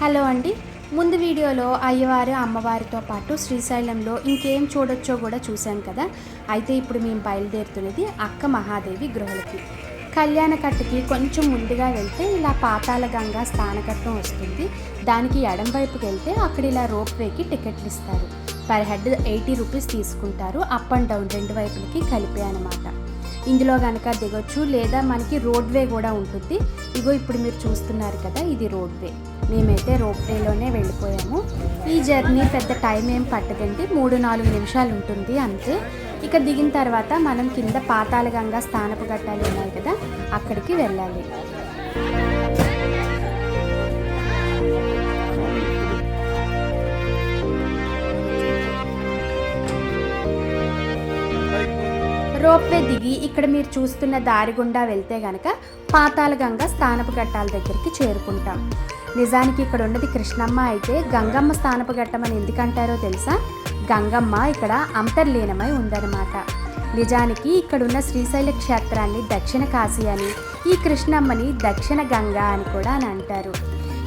Hello అండి. ముందు వీడియోలో అయ్యవారు అమ్మవారితో పాటు శ్రీశైలంలో ఇంకేం చూడొచ్చో కూడా చూశాం కదా. అయితే ఇప్పుడు మేము బయలుదేరుతున్నది అక్క మహాదేవి గృహలకి. కళ్యాణకట్టుకి కొంచెం ముందుగా వెళ్తే ఇలా పాతాల గంగా స్థానకట్టం వస్తుంది. దానికి ఎడం వైపుకి వెళ్తే అక్కడ ఇలా రోప్ వేకి టికెట్లు ఇస్తారు. పర్ హెడ్ ఎయిటీ రూపీస్ తీసుకుంటారు. అప్ అండ్ డౌన్ రెండు వైపులకి కలిపే అనమాట ఇందులో కనుక దిగొచ్చు లేదా మనకి రోడ్వే కూడా ఉంటుంది. ఇగో ఇప్పుడు మీరు చూస్తున్నారు కదా ఇది రోడ్వే. మేమైతే రోప్వేలోనే వెళ్ళిపోయాము. ఈ జర్నీ పెద్ద టైం ఏం పట్టదండి. మూడు నాలుగు నిమిషాలు ఉంటుంది అంతే. ఇక దిగిన తర్వాత మనం కింద పాతాళగంగా స్థానపు ఘట్టాలు ఉన్నాయి కదా అక్కడికి వెళ్ళాలి. రోప్వే దిగి ఇక్కడ మీరు చూస్తున్న దారి గుండా వెళ్తే గనక పాతాళగంగా స్థానపు ఘట్టాల దగ్గరికి చేరుకుంటాం. నిజానికి ఇక్కడ ఉన్నది కృష్ణమ్మ అయితే గంగమ్మ స్థానపు ఘట్టం అని ఎందుకంటారో తెలుసా? గంగమ్మ ఇక్కడ అంతర్లీనమై ఉందన్నమాట. నిజానికి ఇక్కడున్న శ్రీశైల క్షేత్రాన్ని దక్షిణ కాశీ అని ఈ కృష్ణమ్మని దక్షిణ గంగా అని కూడా అని అంటారు.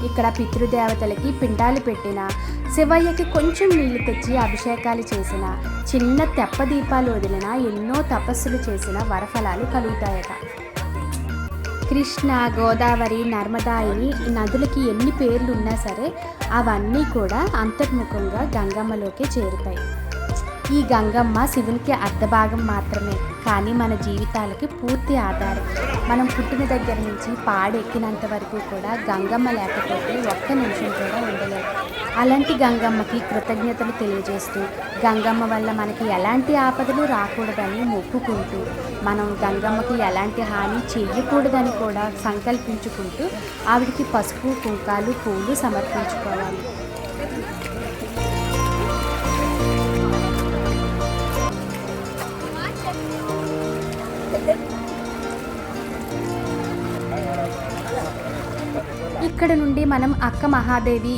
ఇక్కడ పితృదేవతలకి పిండాలు పెట్టిన శివయ్యకి కొంచెం నీళ్ళు తెచ్చి అభిషేకాలు చేసిన చిన్న తెప్ప దీపాలు వదిలిన ఎన్నో తపస్సులు చేసిన వరఫలాలు కలుగుతాయట. కృష్ణ గోదావరి నర్మదాయిని ఈ నదులకి ఎన్ని పేర్లు ఉన్నా సరే అవన్నీ కూడా అంతర్ముఖంగా గంగమ్మలోకే చేరుతాయి. ఈ గంగమ్మ శివునికి అర్ధభాగం మాత్రమే. కానీ మన జీవితాలకి పూర్తి ఆధారం. మనం పుట్టిన దగ్గర నుంచి పాడెక్కినంత వరకు కూడా గంగమ్మ లేకపోతే ఒక్క నిమిషం కూడా ఉండలేదు. అలాంటి గంగమ్మకి కృతజ్ఞతలు తెలియజేస్తూ గంగమ్మ వల్ల మనకి ఎలాంటి ఆపదలు రాకూడదని మొక్కుకుంటూ మనం గంగమ్మకి ఎలాంటి హాని చెయ్యకూడదని కూడా సంకల్పించుకుంటూ ఆవిడికి పసుపు కుంకాలు పూలు సమర్పించుకోవాలి. ఇక్కడ నుండి మనం అక్క మహాదేవి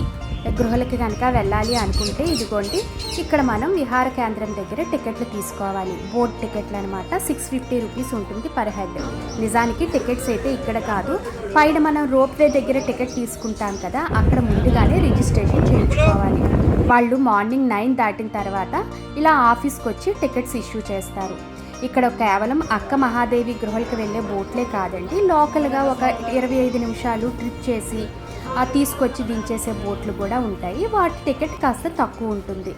గృహలకి కనుక వెళ్ళాలి అనుకుంటే ఇదిగోండి ఇక్కడ మనం విహార కేంద్రం దగ్గర టికెట్లు తీసుకోవాలి. బోర్డ్ టికెట్లు అనమాట సిక్స్ ఫిఫ్టీ రూపీస్ ఉంటుంది పర్ హెడ్. నిజానికి టికెట్స్ అయితే ఇక్కడ కాదు పైన మనం రోప్ వే దగ్గర టికెట్ తీసుకుంటాం కదా అక్కడ ముందుగానే రిజిస్ట్రేషన్ చేయించుకోవాలి. వాళ్ళు మార్నింగ్ నైన్ దాటిన తర్వాత ఇలా ఆఫీస్కి వచ్చి టికెట్స్ ఇష్యూ చేస్తారు. ఇక్కడ కేవలం అక్క మహాదేవి గృహలకు వెళ్ళే బోట్లే కాదండి. లోకల్గా ఒక ఇరవై ఐదు నిమిషాలు ట్రిప్ చేసి ఆ తీసుకొచ్చి దించేసే బోట్లు కూడా ఉంటాయి. వాటి టికెట్ కాస్త తక్కువ ఉంటుంది.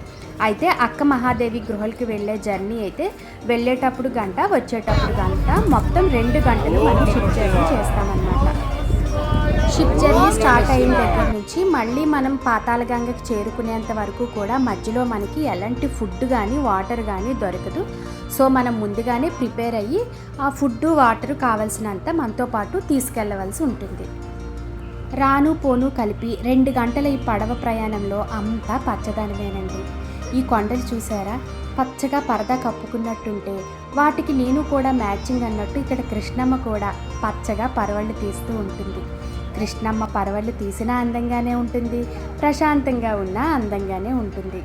అయితే అక్క మహాదేవి గృహలకి వెళ్ళే జర్నీ అయితే వెళ్ళేటప్పుడు గంట వచ్చేటప్పుడు గంట మొత్తం రెండు గంటలు మనం షిప్ జర్నీ చేస్తామన్నమాట. షిప్ జర్నీ స్టార్ట్ అయిన దగ్గర నుంచి మళ్ళీ మనం పాతాళగంగకి చేరుకునేంత వరకు కూడా మధ్యలో మనకి ఎలాంటి ఫుడ్ కానీ వాటర్ కానీ దొరకదు. సో మనం ముందుగానే ప్రిపేర్ అయ్యి ఆ ఫుడ్ వాటర్ కావలసినంత మనతో పాటు తీసుకెళ్ళవలసి ఉంటుంది. రాను పోను కలిపి రెండు గంటల ఈ పడవ ప్రయాణంలో అంతా పచ్చదనమేనండి. ఈ కొండలు చూసారా? పచ్చగా పరదా కప్పుకున్నట్టుంటే వాటికి నేను కూడా మ్యాచింగ్ అన్నట్టు ఇక్కడ కృష్ణమ్మ కూడా పచ్చగా పరవళ్ళు తీస్తూ ఉంటుంది. కృష్ణమ్మ పరవళ్ళు తీసినా అందంగానే ఉంటుంది ప్రశాంతంగా ఉన్నా అందంగానే ఉంటుంది.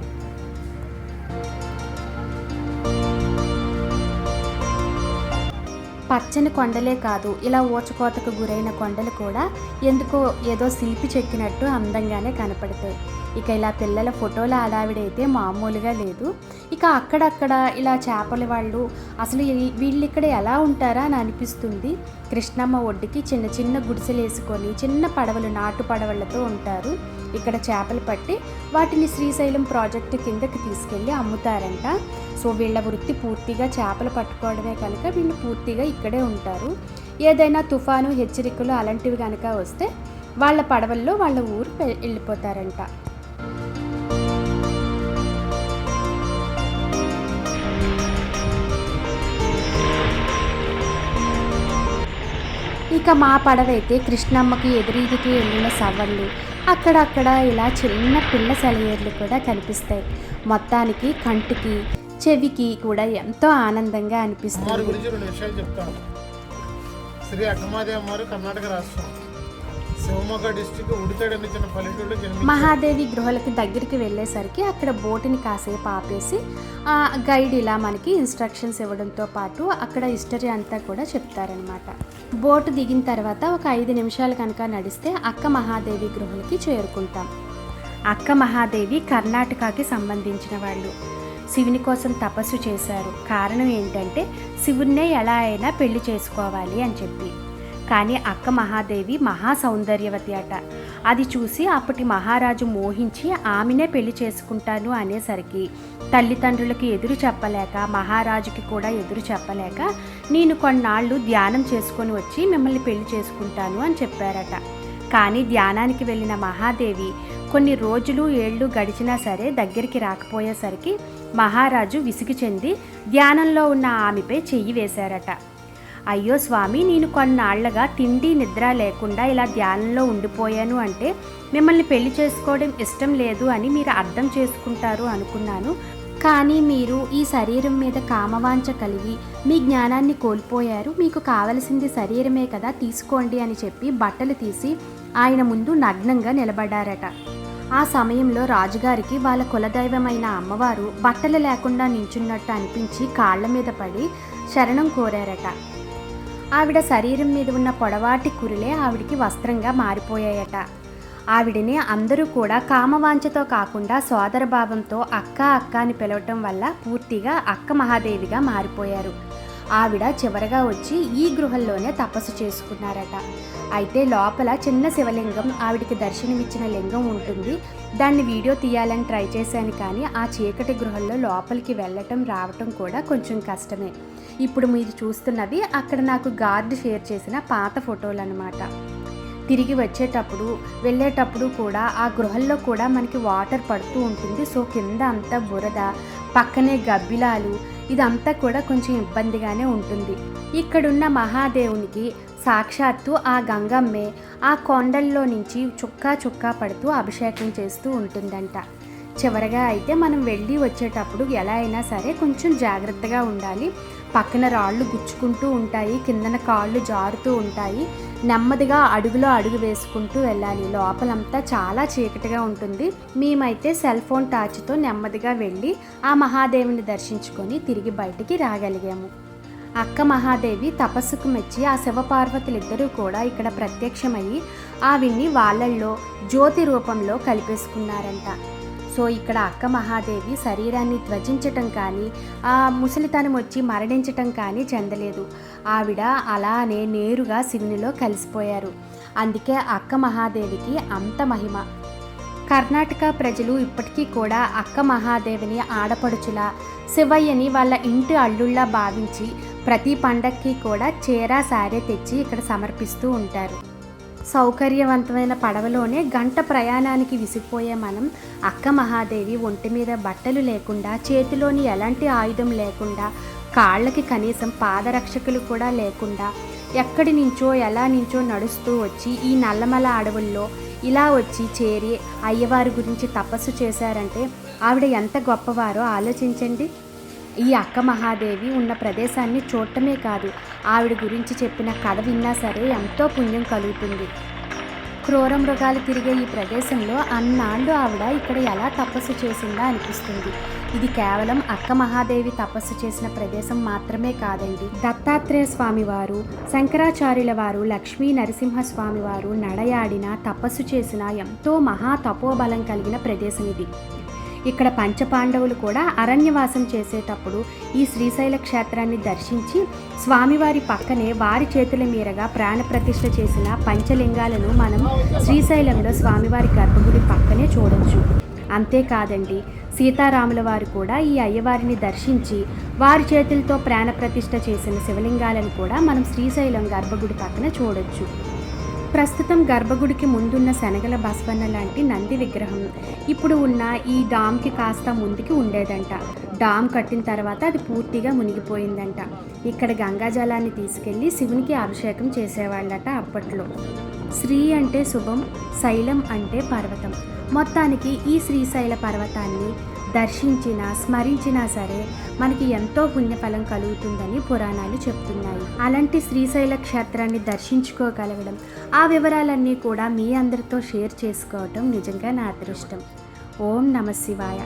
పచ్చని కొండలే కాదు ఇలా ఊచకోతకు గురైన కొండలు కూడా ఎందుకో ఏదో శిల్పి చెక్కినట్టు అందంగానే కనపడతాయి. ఇక ఇలా పిల్లల ఫోటోల హడావిడైతే మామూలుగా లేదు. ఇక అక్కడక్కడ ఇలా చేపల వాళ్ళు అసలు వీళ్ళు ఇక్కడ ఎలా ఉంటారా అని అనిపిస్తుంది. కృష్ణమ్మ ఒడ్డుకి చిన్న చిన్న గుడిసెలు వేసుకొని చిన్న పడవలు నాటు పడవలతో ఉంటారు. ఇక్కడ చేపలు పట్టి వాటిని శ్రీశైలం ప్రాజెక్టు కిందకి తీసుకెళ్ళి అమ్ముతారంట. సో వీళ్ళ వృత్తి పూర్తిగా చేపలు పట్టుకోవడమే కనుక వీళ్ళు పూర్తిగా ఇక్కడే ఉంటారు. ఏదైనా తుఫాను హెచ్చరికలు అలాంటివి కనుక వస్తే వాళ్ళ పడవల్లో వాళ్ళ ఊరు పె- వెళ్ళిపోతారంట. ఇక మా పడవైతే కృష్ణమ్మకి ఎదురీదికి వెళ్ళిన సవళ్ళు అక్కడక్కడ ఇలా చిన్న పిల్ల సెలయేర్లు కూడా కనిపిస్తాయి. మొత్తానికి కంటికి చెవికి కూడా ఎంతో ఆనందంగా అనిపిస్తుంది. గురించి రెండు విషయాలు చెప్తాను. శ్రీ అక్కమాదేవి అమ్మవారు కర్ణాటక రాష్ట్రం. మహాదేవి గృహలకి దగ్గరికి వెళ్ళేసరికి అక్కడ బోటుని కాసేపు ఆపేసి ఆ గైడ్ ఇలా మనకి ఇన్స్ట్రక్షన్స్ ఇవ్వడంతో పాటు అక్కడ హిస్టరీ అంతా కూడా చెప్తారనమాట బోటు దిగిన తర్వాత ఒక ఐదు నిమిషాలు కనుక నడిస్తే అక్క మహాదేవి గృహలకి చేరుకుంటాం. అక్క మహాదేవి కర్ణాటకకి సంబంధించిన వాళ్ళు. శివుని కోసం తపస్సు చేశారు. కారణం ఏంటంటే శివుణ్ణే ఎలా అయినా పెళ్ళి చేసుకోవాలి అని చెప్పి. కానీ అక్క మహాదేవి మహా సౌందర్యవతి అట. అది చూసి అప్పటి మహారాజు మోహించి ఆమెనే పెళ్ళి చేసుకుంటాను అనేసరికి తల్లిదండ్రులకు ఎదురు చెప్పలేక మహారాజుకి కూడా ఎదురు చెప్పలేక నేను కొన్నాళ్ళు ధ్యానం చేసుకొని వచ్చి మిమ్మల్ని పెళ్ళి చేసుకుంటాను అని చెప్పారట. కానీ ధ్యానానికి వెళ్ళిన మహాదేవి కొన్ని రోజులు ఏళ్ళు గడిచినా సరే దగ్గరికి రాకపోయేసరికి మహారాజు విసిగి చెంది ధ్యానంలో ఉన్న ఆమెపై చెయ్యి వేశారట. అయ్యో స్వామి నేను కొన్నాళ్ళుగా తిండి నిద్ర లేకుండా ఇలా ధ్యానంలో ఉండిపోయాను అంటే మిమ్మల్ని పెళ్ళి చేసుకోవడం ఇష్టం లేదు అని మీరు అర్థం చేసుకుంటారు అనుకున్నాను. కానీ మీరు ఈ శరీరం మీద కామవాంఛ కలిగి మీ జ్ఞానాన్ని కోల్పోయారు. మీకు కావలసింది శరీరమే కదా తీసుకోండి అని చెప్పి బట్టలు తీసి ఆయన ముందు నగ్నంగా నిలబడ్డారట. ఆ సమయంలో రాజుగారికి వాళ్ళ కులదైవమైన అమ్మవారు బట్టలు లేకుండా నించున్నట్టు అనిపించి కాళ్ళ మీద పడి శరణం కోరారట. ఆవిడ శరీరం మీద ఉన్న పొడవాటి కురులే ఆవిడికి వస్త్రంగా మారిపోయాయట. ఆవిడని అందరూ కూడా కామవాంఛతో కాకుండా సోదరభావంతో అక్క అక్క అని పిలవటం వల్ల పూర్తిగా అక్క మహాదేవిగా మారిపోయారు. ఆవిడ చివరగా వచ్చి ఈ గృహంలోనే తపస్సు చేసుకున్నారట. అయితే లోపల చిన్న శివలింగం ఆవిడికి దర్శనమిచ్చిన లింగం ఉంటుంది. దాన్ని వీడియో తీయాలని ట్రై చేశాను కానీ ఆ చీకటి గృహంలో లోపలికి వెళ్ళటం రావటం కూడా కొంచెం కష్టమే. ఇప్పుడు మీరు చూస్తున్నవి అక్కడ నాకు గార్డ్ షేర్ చేసిన పాత ఫోటోలు అనమాట తిరిగి వచ్చేటప్పుడు వెళ్ళేటప్పుడు కూడా ఆ గృహల్లో కూడా మనకి వాటర్ పడుతూ ఉంటుంది. సో కింద అంతా బురద పక్కనే గబ్బిలాలు ఇదంతా కూడా కొంచెం ఇబ్బందిగానే ఉంటుంది. ఇక్కడున్న మహాదేవునికి సాక్షాత్తు ఆ గంగమ్మే ఆ కొండల్లో నుంచి చుక్కా చుక్కా పడుతూ అభిషేకం చేస్తూ ఉంటుందంట. చివరగా అయితే మనం వెళ్ళి వచ్చేటప్పుడు ఎలా అయినా సరే కొంచెం జాగ్రత్తగా ఉండాలి. పక్కన రాళ్ళు గుచ్చుకుంటూ ఉంటాయి కిందన కాళ్ళు జారుతూ ఉంటాయి. నెమ్మదిగా అడుగులో అడుగు వేసుకుంటూ వెళ్ళాలి. లోపలంతా చాలా చీకటిగా ఉంటుంది. మేమైతే సెల్ ఫోన్ టార్చ్తో నెమ్మదిగా వెళ్ళి ఆ మహాదేవిని దర్శించుకొని తిరిగి బయటికి రాగలిగాము. అక్క మహాదేవి తపస్సుకు మెచ్చి ఆ శివపార్వతులిద్దరూ కూడా ఇక్కడ ప్రత్యక్షమయ్యి ఆవిడ్ని వాళ్ళల్లో జ్యోతి రూపంలో కలిపేసుకున్నారంట. సో ఇక్కడ అక్క మహాదేవి శరీరాన్ని ధ్వజించటం కానీ ఆ ముసలితనం వచ్చి మరణించటం కానీ చెందలేదు. ఆవిడ అలానే నేరుగా శివునిలో కలిసిపోయారు. అందుకే అక్క మహాదేవికి అంత మహిమ. కర్ణాటక ప్రజలు ఇప్పటికీ కూడా అక్క మహాదేవిని ఆడపడుచులా శివయ్యని వాళ్ళ ఇంటి అల్లుళ్ళ భావించి ప్రతి పండక్కి కూడా చీర సారే తెచ్చి ఇక్కడ సమర్పిస్తూ ఉంటారు. సౌకర్యవంతమైన పడవలోనే గంట ప్రయాణానికి విసిగిపోయే మనం అక్క మహాదేవి ఒంటి మీద బట్టలు లేకుండా చేతిలోని ఎలాంటి ఆయుధం లేకుండా కాళ్ళకి కనీసం పాదరక్షకులు కూడా లేకుండా ఎక్కడి నుంచో ఎలా నుంచో నడుస్తూ వచ్చి ఈ నల్లమల అడవుల్లో ఇలా వచ్చి చేరి అయ్యవారి గురించి తపస్సు చేశారంటే ఆవిడ ఎంత గొప్పవారో ఆలోచించండి. ఈ అక్క మహాదేవి ఉన్న ప్రదేశాన్ని చూడటమే కాదు ఆవిడ గురించి చెప్పిన కథ విన్నా సరే ఎంతో పుణ్యం కలుగుతుంది. క్రూర మృగాలు తిరిగే ఈ ప్రదేశంలో అన్నాళ్ళు ఆవిడ ఇక్కడ ఎలా తపస్సు చేసిందా అనిపిస్తుంది. ఇది కేవలం అక్క మహాదేవి తపస్సు చేసిన ప్రదేశం మాత్రమే కాదండి. దత్తాత్రేయ స్వామి వారు శంకరాచార్యుల వారు లక్ష్మీ నరసింహస్వామి వారు నడయాడిన తపస్సు చేసిన ఎంతో మహా తపోబలం కలిగిన ప్రదేశం ఇది. ఇక్కడ పంచపాండవులు కూడా అరణ్యవాసం చేసేటప్పుడు ఈ శ్రీశైల క్షేత్రాన్ని దర్శించి స్వామివారి పక్కనే వారి చేతుల మీదుగా ప్రాణప్రతిష్ఠ చేసిన పంచలింగాలను మనం శ్రీశైలంలో స్వామివారి గర్భగుడి పక్కనే చూడవచ్చు అంతేకాదండి సీతారాముల వారు కూడా ఈ అయ్యవారిని దర్శించి వారి చేతులతో ప్రాణప్రతిష్ఠ చేసిన శివలింగాలను కూడా మనం శ్రీశైలం గర్భగుడి పక్కన చూడొచ్చు. ప్రస్తుతం గర్భగుడికి ముందున్న శనగల బస్వన్న లాంటి నంది విగ్రహం. ఇప్పుడు ఉన్న ఈ డామ్కి కాస్త ముందుకి ఉండేదంట. డామ్ కట్టిన తర్వాత అది పూర్తిగా మునిగిపోయిందంట. ఇక్కడ గంగాజలాన్ని తీసుకెళ్ళి శివునికి అభిషేకం చేసేవాళ్ళట అప్పట్లో. శ్రీ అంటే శుభం శైలం అంటే పర్వతం. మొత్తానికి ఈ శ్రీశైల పర్వతాన్ని దర్శించినా స్మరించినా సరే మనకి ఎంతో పుణ్యఫలం కలుగుతుందని పురాణాలు చెప్తున్నాయి. అలాంటి శ్రీశైల క్షేత్రాన్ని దర్శించుకోగలగడం ఆ వివరాలన్నీ కూడా మీ అందరితో షేర్ చేసుకోవటం నిజంగా నా అదృష్టం. ఓం నమ శివాయ.